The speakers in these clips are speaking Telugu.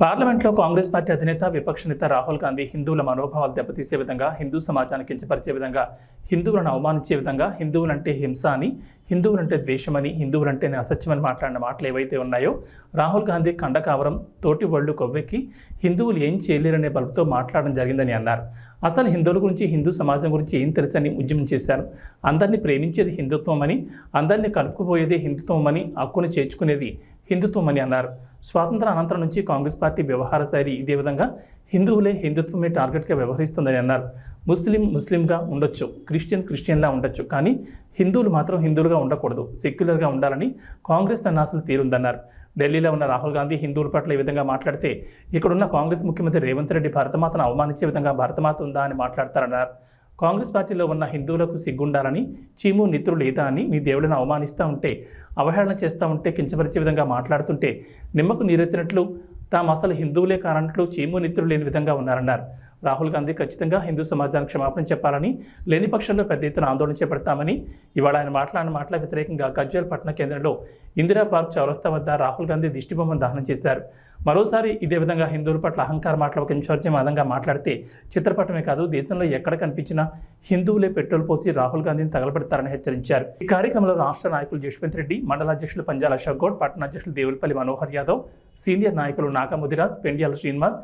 పార్లమెంట్లో కాంగ్రెస్ పార్టీ అధినేత విపక్ష నేత రాహుల్ గాంధీ హిందువుల మనోభావాలు దెబ్బతీసే విధంగా హిందూ సమాజాన్ని కించపరిచే విధంగా హిందువులను అవమానించే విధంగా హిందువులంటే హింస అని హిందువులంటే ద్వేషమని హిందువులంటే అసత్యమని మాట్లాడిన మాటలు ఏవైతే ఉన్నాయో రాహుల్ గాంధీ కండకావరం తోటి ఒళ్ళు కొవ్వెక్కి హిందువులు ఏం చేయలేరనే బలుపుతో మాట్లాడడం జరిగిందని అన్నారు. అసలు హిందువుల గురించి హిందూ సమాజం గురించి ఏం తెలుసని ఉద్యమం చేశారు. అందరినీ ప్రేమించేది హిందుత్వం అని అందరినీ కలుపుకుపోయేది హిందుత్వం అని హక్కును చేర్చుకునేది హిందుత్వం అని అన్నారు. స్వాతంత్ర అనంతరం నుంచి కాంగ్రెస్ పార్టీ వ్యవహార శైలి ఇదే విధంగా హిందువులే హిందుత్వమే టార్గెట్గా వ్యవహరిస్తుందని అన్నారు. ముస్లిం ముస్లింగా ఉండొచ్చు క్రిస్టియన్ క్రిస్టియన్లా ఉండొచ్చు కానీ హిందువులు మాత్రం హిందువులుగా ఉండకూడదు సెక్యులర్గా ఉండాలని కాంగ్రెస్ తన అసలు తీరుందన్నారు. ఢిల్లీలో ఉన్న రాహుల్ గాంధీ హిందువుల పట్ల ఈ విధంగా మాట్లాడితే ఇక్కడున్న కాంగ్రెస్ ముఖ్యమంత్రి రేవంత్ రెడ్డి భారతమాతను అవమానించే విధంగా భారతమాత ఉందా అని మాట్లాడతారన్నారు. కాంగ్రెస్ పార్టీలో ఉన్న హిందువులకు సిగ్గుండాలని చీము నిత్రులు లేదా అని మీ దేవుడిని అవమానిస్తూ ఉంటే అవహేళన చేస్తూ ఉంటే కించపరిచే విధంగా మాట్లాడుతుంటే నిమ్మకు నీరెత్తినట్లు తాము అసలు హిందువులే కానట్లు చీము నిత్రులు లేని విధంగా ఉన్నారన్నారు. రాహుల్ గాంధీ ఖచ్చితంగా హిందూ సమాజానికి క్షమాపణ చెప్పాలని లేని పక్షంలో పెద్ద ఎత్తున ఆందోళన చేపడతామని ఇవాళ ఆయన మాట్లాడిన మాటల వ్యతిరేకంగా గజ్వేల్ పట్టణ కేంద్రంలో ఇందిరా పార్క్ చౌరస్తా వద్ద రాహుల్ గాంధీ దిష్టిబొమ్మను దహనం చేశారు. మరోసారి ఇదే విధంగా హిందువుల పట్ల అహంకార మాటలు ఒక నిమిషార్జమాదంగా మాట్లాడితే చిత్రపటమే కాదు దేశంలో ఎక్కడ కనిపించినా హిందువులే పెట్రోల్ పోసి రాహుల్ గాంధీని తగలబెడతారని హెచ్చరించారు. ఈ కార్యక్రమంలో రాష్ట్ర నాయకులు జశ్వంత్ రెడ్డి మండల అధ్యక్షులు పంజాల అశోక్ గౌడ్ పట్టణ అధ్యక్షులు దేవులపల్లి మనోహర్ యాదవ్ సీనియర్ నాయకులు నాగముదిరాజ్ పెండియాల శ్రీనివాస్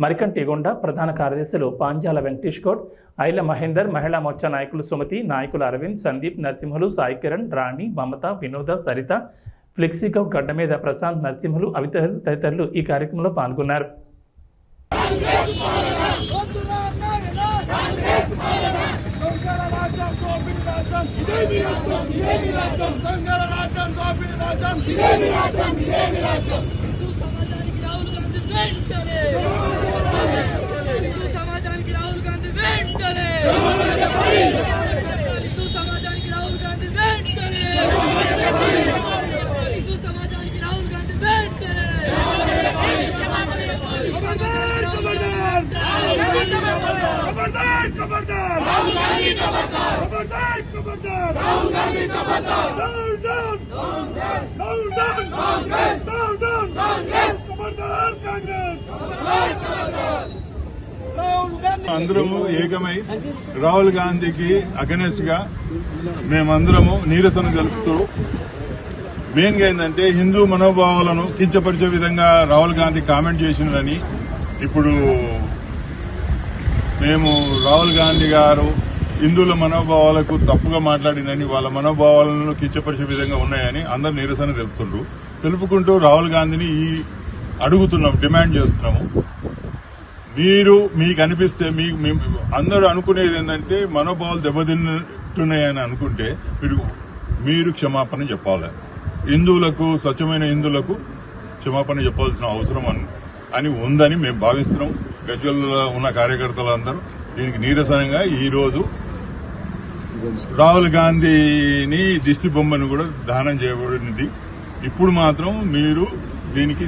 మరికంటిగొండ ప్రధాన కార్యదర్శులు పాంజాల వెంకటేష్ గౌడ్ ఐల మహేందర్ మహిళా మోర్చా నాయకులు సుమతి నాయకులు అరవింద్ సందీప్ నరసింహులు సాయి కిరణ్ రాణి మమత వినోద సరిత ఫ్లెక్సీ గడ్డ మీద ప్రశాంత్ నరసింహులు అవిత తదితరులు ఈ కార్యక్రమంలో పాల్గొన్నారు. రాజ్యం రాజ్యం గాంధీ खबरदार खबरदार खबरदार खबरदार राहुल गांधी खबरदार down down down down Congress down down Congress खबरदार कांग्रेस राहुल गांधी అందరము ఏకమై రాహుల్ గాంధీకి అగనెస్ట్ గా మేమందరము నీరసన తెలుపుతూ మెయిన్ గా ఏంటంటే హిందూ మనోభావాలను కించపరిచే విధంగా రాహుల్ గాంధీ కామెంట్ చేసినని ఇప్పుడు మేము రాహుల్ గాంధీ గారు హిందువుల మనోభావాలకు తప్పుగా మాట్లాడిందని వాళ్ళ మనోభావాలను కించపరిచే విధంగా ఉన్నాయని అందరు నిరసన తెలుపుతుండ్రు. తెలుపుకుంటూ రాహుల్ గాంధీని ఈ అడుగుతున్నాం డిమాండ్ చేస్తున్నాము. మీరు మీకు అనిపిస్తే మీ మీ- అందరూ అనుకునేది ఏంటంటే మనోభావాలు దెబ్బతింటున్నాయని అనుకుంటే మీరు మీరు క్షమాపణ చెప్పాలి. హిందువులకు స్వచ్ఛమైన హిందువులకు క్షమాపణ చెప్పాల్సిన అవసరం అని ఉందని మేము భావిస్తున్నాం. గజ్వల్లో ఉన్న కార్యకర్తలందరూ దీనికి నీరసనంగా ఈరోజు రాహుల్ గాంధీని దిష్టి బొమ్మను కూడా దానం చేయబడింది. ఇప్పుడు మాత్రం మీరు దీనికి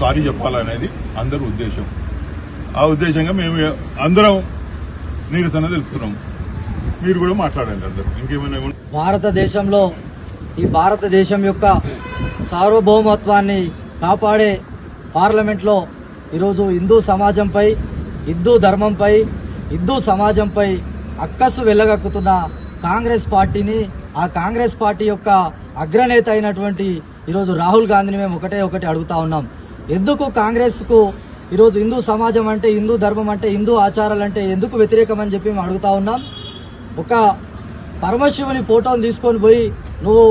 సారీ చెప్పాలనేది అందరి ఉద్దేశం. ఆ ఉద్దేశంగా మేము అందరం నీరసన తెలుపుతున్నాం. మీరు కూడా మాట్లాడండి అందరు. ఇంకేమైనా భారతదేశంలో ఈ భారతదేశం యొక్క సార్వభౌమత్వాన్ని కాపాడే పార్లమెంట్లో ఈరోజు హిందూ సమాజంపై హిందూ ధర్మంపై హిందూ సమాజంపై అక్కసు వెళ్ళగక్కుతున్న కాంగ్రెస్ పార్టీని ఆ కాంగ్రెస్ పార్టీ యొక్క అగ్రనేత అయినటువంటి ఈరోజు రాహుల్ గాంధీని మేము ఒకటే ఒకటి అడుగుతా ఉన్నాం. ఎందుకు కాంగ్రెస్కు ఈరోజు హిందూ సమాజం అంటే హిందూ ధర్మం అంటే హిందూ ఆచారాలు అంటే ఎందుకు వ్యతిరేకమని చెప్పి మేము అడుగుతా ఉన్నాం. ఒక పరమశివుని ఫోటోని తీసుకొని పోయి నువ్వు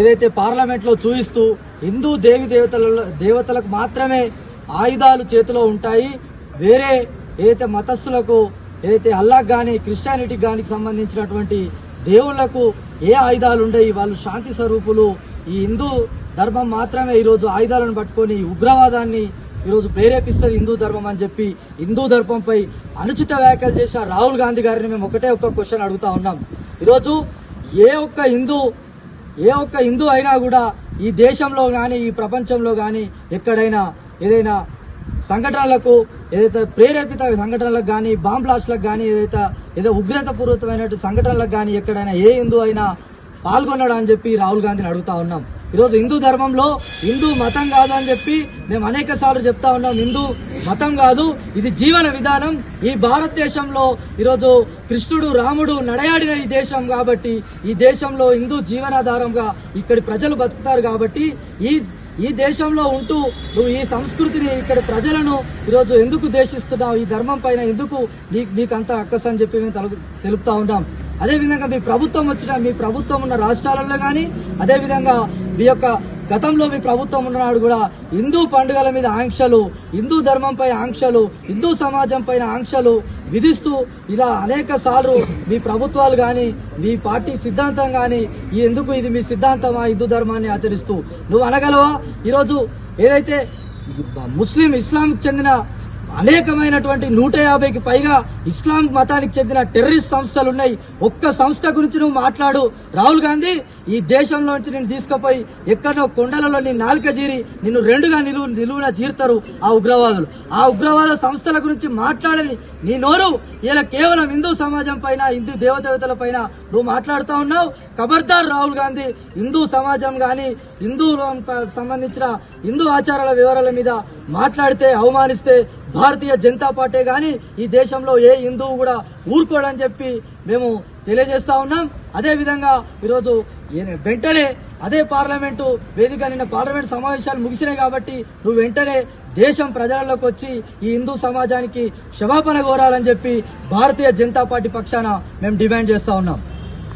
ఏదైతే పార్లమెంట్లో చూపిస్తూ హిందూ దేవి దేవతల దేవతలకు మాత్రమే ఆయుధాలు చేతిలో ఉంటాయి. వేరే ఏదైతే మతస్థులకు ఏదైతే అల్లాహ్ కానీ క్రిస్టియానిటీకి కానీ సంబంధించినటువంటి దేవుళ్ళకు ఏ ఆయుధాలు ఉండయి వాళ్ళు శాంతి స్వరూపులు. ఈ హిందూ ధర్మం మాత్రమే ఈరోజు ఆయుధాలను పట్టుకొని ఉగ్రవాదాన్ని ఈరోజు ప్రేరేపిస్తుంది హిందూ ధర్మం అని చెప్పి హిందూ ధర్మంపై అనుచిత వ్యాఖ్యలు చేసిన రాహుల్ గాంధీ గారిని మేము ఒకటే ఒక్క క్వశ్చన్ అడుగుతా ఉన్నాం. ఈరోజు ఏ ఒక్క హిందూ ఏ ఒక్క హిందూ అయినా కూడా ఈ దేశంలో కానీ ఈ ప్రపంచంలో కానీ ఎక్కడైనా ఏదైనా సంఘటనలకు ఏదైతే ప్రేరేపిత సంఘటనలకు కానీ బాంబ్ బ్లాస్ట్లకు కానీ ఏదైతే ఏదో ఉగ్రతపూర్వకమైన సంఘటనలకు కానీ ఎక్కడైనా ఏ హిందూ అయినా పాల్గొన్నాడు అని చెప్పి రాహుల్ గాంధీని అడుగుతా ఉన్నాం. ఈరోజు హిందూ ధర్మంలో హిందూ మతం కాదు అని చెప్పి మేము అనేక సార్లు చెప్తా ఉన్నాం. హిందూ మతం కాదు ఇది జీవన విధానం. ఈ భారతదేశంలో ఈరోజు కృష్ణుడు రాముడు నడయాడిన ఈ దేశం కాబట్టి ఈ దేశంలో హిందూ జీవనాధారంగా ఇక్కడి ప్రజలు బతుకుతారు కాబట్టి ఈ ఈ దేశంలో ఉంటూ నువ్వు ఈ సంస్కృతిని ఇక్కడ ప్రజలను ఈరోజు ఎందుకు దేశిస్తున్నావు ఈ ధర్మం పైన ఎందుకు నీకు నీకు అంత అక్కస అని చెప్పి మేము తలు- తెలుపుతా ఉన్నాం. అదేవిధంగా మీ ప్రభుత్వం వచ్చిన మీ ప్రభుత్వం ఉన్న రాష్ట్రాలలో కానీ అదేవిధంగా మీ యొక్క గతంలో మీ ప్రభుత్వం ఉన్ననాడు కూడా హిందూ పండుగల మీద ఆంక్షలు హిందూ ధర్మంపై ఆంక్షలు హిందూ సమాజం పైన ఆంక్షలు విధిస్తూ ఇలా అనేక సార్లు మీ ప్రభుత్వాలు కానీ మీ పార్టీ సిద్ధాంతం కానీ ఎందుకు ఇది మీ సిద్ధాంతమా హిందూ ధర్మాన్ని ఆచరిస్తూ నువ్వు అనగలవా? ఈరోజు ఏదైతే ముస్లిం ఇస్లాంకి చెందిన అనేకమైనటువంటి నూట యాభైకి పైగా ఇస్లాం మతానికి చెందిన టెర్రరిస్ట్ సంస్థలు ఉన్నాయి. ఒక్క సంస్థ గురించి నువ్వు మాట్లాడు. రాహుల్ గాంధీ ఈ దేశంలోంచి నేను తీసుకుపోయి ఎక్కడో కొండలలో నీ నాలుక జీరి నిన్ను రెండుగా నిలువు నిలువున చీరుతారు ఆ ఉగ్రవాదులు. ఆ ఉగ్రవాద సంస్థల గురించి మాట్లాడని నీ నోరు ఇలా కేవలం హిందూ సమాజం పైన హిందూ దేవదేవతల పైన నువ్వు మాట్లాడుతూ ఉన్నావు. ఖబర్దార్ రాహుల్ గాంధీ హిందూ సమాజం కానీ హిందూ సంబంధించిన హిందూ ఆచారాల వివరాల మీద మాట్లాడితే అవమానిస్తే భారతీయ జనతా పార్టీ కానీ ఈ దేశంలో ఏ హిందువు కూడా ఊరుకోడని చెప్పి మేము తెలియజేస్తా ఉన్నాం. అదేవిధంగా ఈరోజు వెంటనే అదే పార్లమెంటు వేదిక నిన్న పార్లమెంట్ సమావేశాలు ముగిసినాయి కాబట్టి నువ్వు వెంటనే దేశం ప్రజలలోకి వచ్చి ఈ హిందూ సమాజానికి క్షమాపణ కోరాలని చెప్పి భారతీయ జనతా పార్టీ పక్షాన మేము డిమాండ్ చేస్తా ఉన్నాం.